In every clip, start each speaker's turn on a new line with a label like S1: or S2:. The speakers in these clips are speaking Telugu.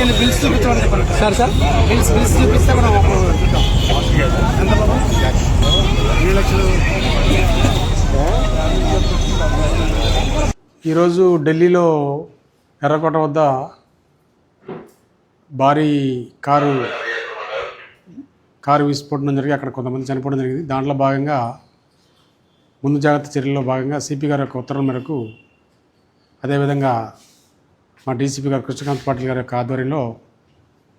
S1: తీసుకెళ్ళి బిల్స్ చూపించమని చెప్పండి
S2: సార్ సార్?
S1: బిల్స్ బిల్స్ చూపిస్తే మనం. ఎంత బాబు? ఏడు లక్షలు.
S2: ఈరోజు ఢిల్లీలో ఎర్రకోట వద్ద భారీ కారు కారు విస్ఫోటనం జరిగి అక్కడ కొంతమంది చనిపోవడం జరిగింది. దాంట్లో భాగంగా ముందు జాగ్రత్త చర్యల్లో భాగంగా సిపి గారి యొక్క ఉత్తర్వుల మేరకు అదేవిధంగా మా డీసీపీ గారు కృష్ణకాంత్ పాటిల్ గారి యొక్క ఆధ్వర్యంలో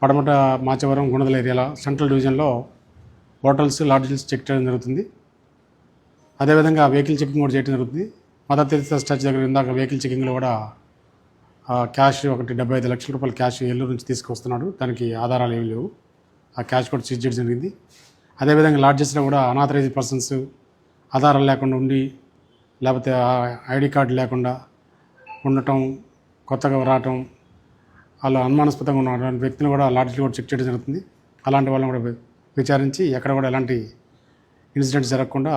S2: పడమట మాచవరం గుణదల ఏరియాలో సెంట్రల్ డివిజన్లో హోటల్స్ లాడ్జిల్స్ చెక్ చేయడం జరుగుతుంది. అదేవిధంగా వెహికల్ చెకింగ్ కూడా చేయడం జరుగుతుంది. మదర్ తెరిసా స్టాచ్యూ దగ్గర ఇందాక వెహికల్ చెకింగ్లో కూడా క్యాష్ ఒకటి డెబ్బై ఐదు లక్షల రూపాయల క్యాష్ ఎల్లు నుంచి తీసుకొస్తున్నాడు. దానికి ఆధారాలు ఏమి లేవు. ఆ క్యాష్ కూడా సీజ్ చేయడం జరిగింది. అదేవిధంగా లాడ్జెస్లో కూడా అనాథరైజ్ పర్సన్స్ ఆధారాలు లేకుండా ఉండి లేకపోతే ఐడి కార్డు లేకుండా ఉండటం కొత్తగా రావటం వాళ్ళు అనుమానాస్పదంగా ఉన్న వ్యక్తిని కూడా లాడ్జ్లో కూడా చెక్ చేయడం జరుగుతుంది. అలాంటి వాళ్ళని కూడా విచారించి ఎక్కడ కూడా ఎలాంటి ఇన్సిడెంట్స్ జరగకుండా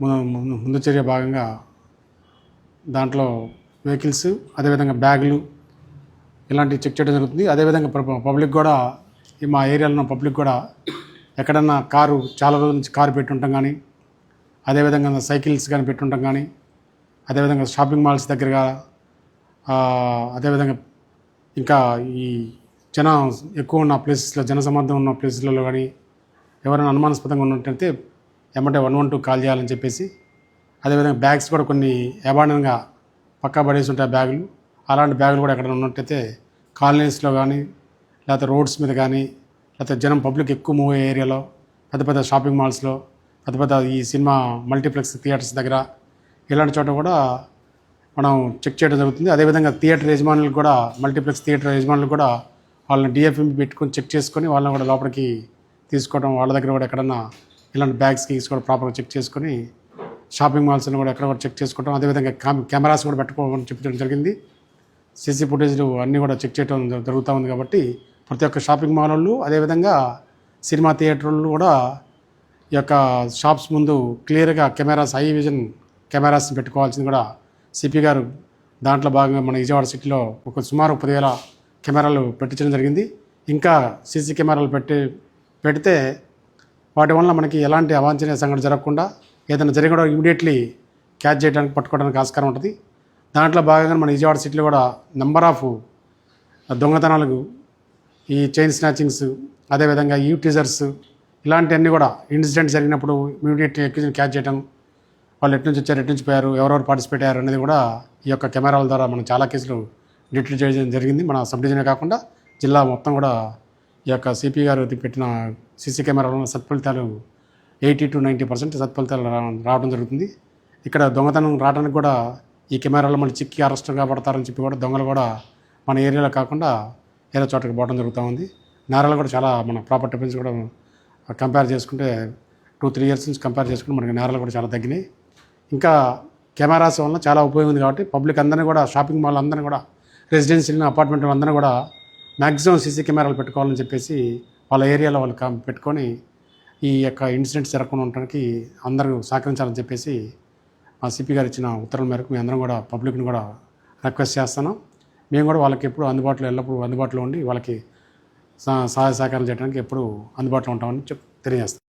S2: ముందు ముందు చర్య భాగంగా దాంట్లో వెహికల్స్ అదేవిధంగా బ్యాగులు ఇలాంటివి చెక్ చేయడం జరుగుతుంది. అదేవిధంగా పబ్లిక్ కూడా ఈ మా ఏరియాలో ఉన్న పబ్లిక్ కూడా ఎక్కడన్నా కారు చాలా రోజుల నుంచి కారు పెట్టుంటాం కానీ అదేవిధంగా సైకిల్స్ కానీ పెట్టుంటాం కానీ అదేవిధంగా షాపింగ్ మాల్స్ దగ్గరగా అదేవిధంగా ఇంకా ఈ జన ఎక్కువ ఉన్న ప్లేసెస్లో జనసమ్మర్దం ఉన్న ప్లేసెస్లలో కానీ ఎవరైనా అనుమానాస్పదంగా ఉన్నట్టయితే ఎమ్మటే వన్ వన్ టూ కాల్ చేయాలని చెప్పేసి అదేవిధంగా బ్యాగ్స్ కూడా కొన్ని అబాండన్గా పక్కా పడేసి ఉంటాయి బ్యాగులు. అలాంటి బ్యాగులు కూడా ఎక్కడ ఉన్నట్టయితే కాలనీస్లో కానీ లేకపోతే రోడ్స్ మీద కానీ లేకపోతే జనం పబ్లిక్ ఎక్కువ మూవ్ అయ్యే ఏరియాలో పెద్ద పెద్ద షాపింగ్ మాల్స్లో పెద్ద పెద్ద ఈ సినిమా మల్టీప్లెక్స్ థియేటర్స్ దగ్గర ఇలాంటి చోట కూడా మనం చెక్ చేయడం జరుగుతుంది. అదేవిధంగా థియేటర్ యజమానులకు కూడా మల్టీప్లెక్స్ థియేటర్ యజమానులు కూడా వాళ్ళని డిఎఫ్ఎం పెట్టుకొని చెక్ చేసుకొని వాళ్ళని కూడా లోపలికి తీసుకోవడం వాళ్ళ దగ్గర కూడా ఎక్కడన్నా ఇలాంటి బ్యాగ్స్ కీస్ కూడా ప్రాపర్గా చెక్ చేసుకొని షాపింగ్ మాల్స్ని కూడా ఎక్కడ కూడా చెక్ చేసుకోవడం అదేవిధంగా కామ్- కెమెరాస్ కూడా పెట్టుకోమని చెప్పడం జరిగింది. సీసీ ఫుటేజ్లు అన్నీ కూడా చెక్ చేయడం జరుగుతూ ఉంది కాబట్టి ప్రతి ఒక్క షాపింగ్ మాల్ వాళ్ళు అదేవిధంగా సినిమా థియేటర్లు కూడా ఈ యొక్క షాప్స్ ముందు క్లియర్గా కెమెరాస్ హై విజన్ కెమెరాస్ని పెట్టుకోవాల్సింది కూడా సిపి గారు దాంట్లో భాగంగా మన విజయవాడ సిటీలో ఒక సుమారు పదివేల కెమెరాలు పెట్టించడం జరిగింది. ఇంకా సీసీ కెమెరాలు పెట్టి పెడితే వాటి వల్ల మనకి ఎలాంటి అవాంఛనీయ సంఘటన జరగకుండా ఏదైనా జరిగడం ఇమీడియట్లీ క్యాచ్ చేయడానికి పట్టుకోవడానికి ఆస్కారం ఉంటుంది. దాంట్లో భాగంగా మన విజయవాడ సిటీలో కూడా నెంబర్ ఆఫ్ దొంగతనాలకు ఈ చైన్ స్నాచింగ్స్ అదేవిధంగా యూ టీజర్స్ ఇలాంటివన్నీ కూడా ఇన్సిడెంట్ జరిగినప్పుడు ఇమీడియట్లీ ఎక్విజన్ క్యాచ్ చేయడం వాళ్ళు ఎటు నుంచి వచ్చారు ఎటు నుంచి పోయారు ఎవరెవరు పార్టిసిపేట్ అయ్యారు అనేది కూడా ఈ యొక్క కెమెరాల ద్వారా మనం చాలా కేసులు డిటెక్ట్ చేయడం జరిగింది. మన సబ్ డివిజనే కాకుండా జిల్లా మొత్తం కూడా ఈ యొక్క సిపి గారు పెట్టిన సీసీ కెమెరాలో సత్ఫలితాలు ఎయిటీ టు నైంటీ పర్సెంట్ సత్ఫలితాలు రావడం జరుగుతుంది. ఇక్కడ దొంగతనం రావడానికి కూడా ఈ కెమెరాలో మళ్ళీ చిక్కి అరెస్ట్ కాబడతారని చెప్పి కూడా దొంగలు కూడా మన ఏరియాలో కాకుండా ఏదో చోటకి పోవడం జరుగుతూ ఉంది. నేరాలు కూడా చాలా మన ప్రాపర్టీ బిల్స్ కూడా కంపేర్ చేసుకుంటే టూ త్రీ ఇయర్స్ నుంచి కంపేర్ చేసుకుంటే మనకి నేరాలు కూడా చాలా తగ్గినాయి. ఇంకా కెమెరాస్ వలన చాలా ఉపయోగం ఉంది కాబట్టి పబ్లిక్ అందరినీ కూడా షాపింగ్ మాల్ అందరినీ కూడా రెసిడెన్షియల్ అపార్ట్మెంట్ అందరినీ కూడా మ్యాక్సిమం సీసీ కెమెరాలు పెట్టుకోవాలని చెప్పేసి వాళ్ళ ఏరియాలో వాళ్ళు పెట్టుకొని ఈ యొక్క ఇన్సిడెంట్స్ జరగకుండా ఉండడానికి అందరూ సహకరించాలని చెప్పేసి మా సిపి గారు ఇచ్చిన ఉత్తర్వుల మేరకు మేము అందరం కూడా పబ్లిక్ని కూడా రిక్వెస్ట్ చేస్తున్నాం. మేము కూడా వాళ్ళకి ఎప్పుడు అందుబాటులో ఎల్లప్పుడూ అందుబాటులో ఉండి వాళ్ళకి సహ- సహాయ సహకారం చేయడానికి ఎప్పుడు అందుబాటులో ఉంటామని చెప్ తెలియజేస్తాం.